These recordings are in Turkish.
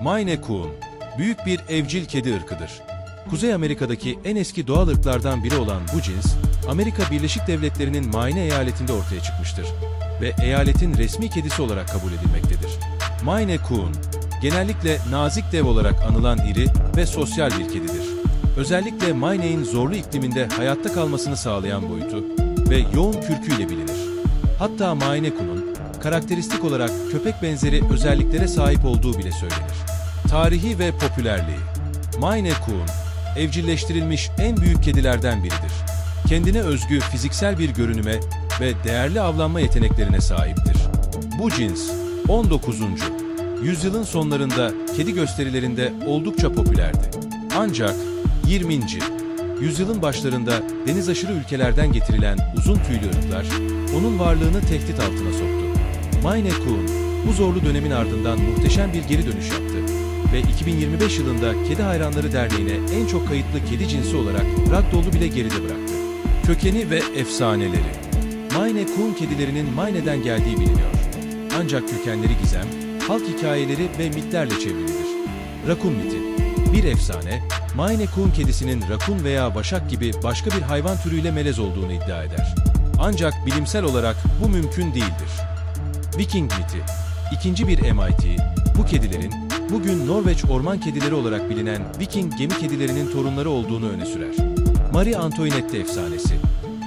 Maine Coon, büyük bir evcil kedi ırkıdır. Kuzey Amerika'daki en eski doğal ırklardan biri olan bu cins, Amerika Birleşik Devletleri'nin Maine eyaletinde ortaya çıkmıştır ve eyaletin resmi kedisi olarak kabul edilmektedir. Maine Coon, genellikle nazik dev olarak anılan iri ve sosyal bir kedidir. Özellikle Maine'in zorlu ikliminde hayatta kalmasını sağlayan boyutu ve yoğun kürküyle bilinir. Hatta Maine Coon'un karakteristik olarak köpek benzeri özelliklere sahip olduğu bile söylenir. Tarihi ve popülerliği Maine Coon, evcilleştirilmiş en büyük kedilerden biridir. Kendine özgü fiziksel bir görünüme ve değerli avlanma yeteneklerine sahiptir. Bu cins, 19. yüzyılın sonlarında kedi gösterilerinde oldukça popülerdi. Ancak 20. yüzyılın başlarında deniz aşırı ülkelerden getirilen uzun tüylü ırklar onun varlığını tehdit altına soktu. Maine Coon bu zorlu dönemin ardından muhteşem bir geri dönüş yaptı ve 2025 yılında Kedi Hayranları Derneği'ne en çok kayıtlı kedi cinsi olarak Ragdoll'u bile geride bıraktı. Kökeni ve efsaneleri Maine Coon kedilerinin Maine'den geldiği biliniyor. Ancak kökenleri gizem, halk hikayeleri ve mitlerle çevrilidir. Rakun miti Bir efsane, Maine Coon kedisinin rakun veya başak gibi başka bir hayvan türüyle melez olduğunu iddia eder. Ancak bilimsel olarak bu mümkün değildir. Viking miti. İkinci bir MIT, bu kedilerin bugün Norveç orman kedileri olarak bilinen Viking gemi kedilerinin torunları olduğunu öne sürer. Marie Antoinette efsanesi.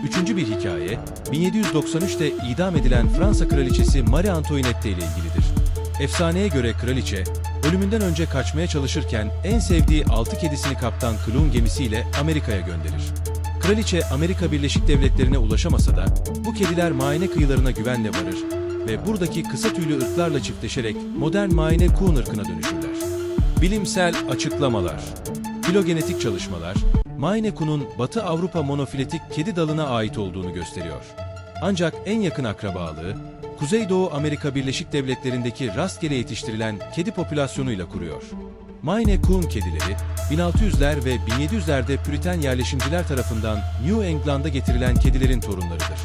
Üçüncü bir hikaye, 1793'te idam edilen Fransa kraliçesi Marie Antoinette ile ilgilidir. Efsaneye göre kraliçe, ölümünden önce kaçmaya çalışırken en sevdiği altı kedisini kaptan Clun gemisiyle Amerika'ya gönderir. Kraliçe Amerika Birleşik Devletleri'ne ulaşamasa da bu kediler Maine kıyılarına güvenle varır ve buradaki kısa tüylü ırklarla çiftleşerek modern Maine Coon ırkına dönüşürler. Bilimsel açıklamalar Filogenetik çalışmalar, Maine Batı Avrupa monofiletik kedi dalına ait olduğunu gösteriyor. Ancak en yakın akrabalığı, Kuzeydoğu Amerika Birleşik Devletleri'ndeki rastgele yetiştirilen kedi popülasyonuyla kuruyor. Maine Coon kedileri, 1600'ler ve 1700'lerde Püriten yerleşimciler tarafından New England'a getirilen kedilerin torunlarıdır.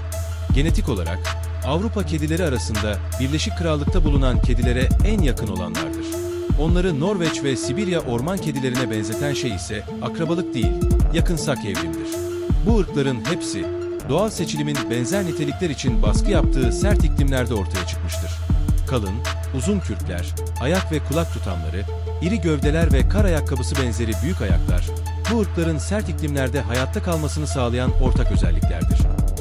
Genetik olarak Avrupa kedileri arasında Birleşik Krallık'ta bulunan kedilere en yakın olanlardır. Onları Norveç ve Sibirya orman kedilerine benzeten şey ise akrabalık değil, yakınsak evrimdir. Bu ırkların hepsi doğal seçilimin benzer nitelikler için baskı yaptığı sert iklimlerde ortaya çıkmıştır. Kalın, uzun kürkler, ayak ve kulak tutamları, iri gövdeler ve kar ayakkabısı benzeri büyük ayaklar, bu ırkların sert iklimlerde hayatta kalmasını sağlayan ortak özelliklerdir.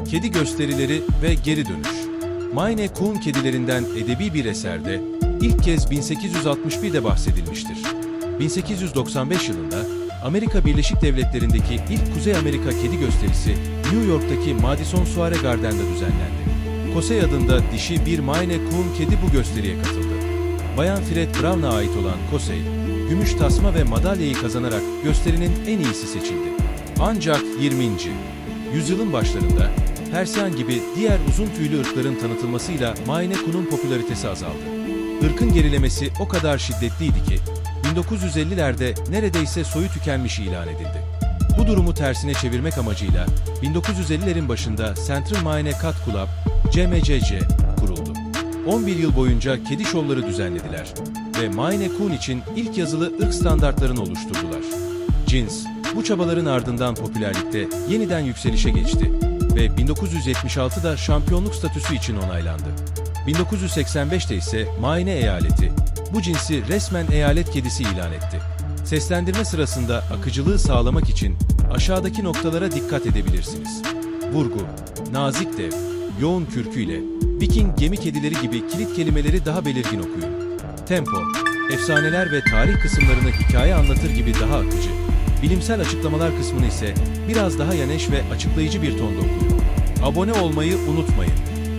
Kedi gösterileri ve geri dönüş. Maine Coon kedilerinden edebi bir eserde ilk kez 1861'de bahsedilmiştir. 1895 yılında Amerika Birleşik Devletleri'ndeki ilk Kuzey Amerika kedi gösterisi New York'taki Madison Square Garden'da düzenlendi. Kosey adında dişi bir Maine Coon kedi bu gösteriye katıldı. Bayan Fred Brown'a ait olan Kosey, gümüş tasma ve madalyayı kazanarak gösterinin en iyisi seçildi. Ancak 20. yüzyılın başlarında Persian gibi diğer uzun tüylü ırkların tanıtılmasıyla Maine Coon'un popülaritesi azaldı. Irkın gerilemesi o kadar şiddetliydi ki 1950'lerde neredeyse soyu tükenmiş ilan edildi. Bu durumu tersine çevirmek amacıyla 1950'lerin başında Central Maine Cat Club, CMCC kuruldu. 11 yıl boyunca kedi şovları düzenlediler ve Maine Coon için ilk yazılı ırk standartlarını oluşturdular. Cins, bu çabaların ardından popülerlikte yeniden yükselişe geçti ve 1976'da şampiyonluk statüsü için onaylandı. 1985'te ise Maine eyaleti bu cinsi resmen eyalet kedisi ilan etti. Seslendirme sırasında akıcılığı sağlamak için aşağıdaki noktalara dikkat edebilirsiniz. Vurgu, nazik dev, yoğun kürküyle, Viking gemi kedileri gibi kilit kelimeleri daha belirgin okuyun. Tempo, efsaneler ve tarih kısımlarını hikaye anlatır gibi daha akıcı. Bilimsel açıklamalar kısmını ise biraz daha yaneş ve açıklayıcı bir tonda okuyun. Abone olmayı unutmayın.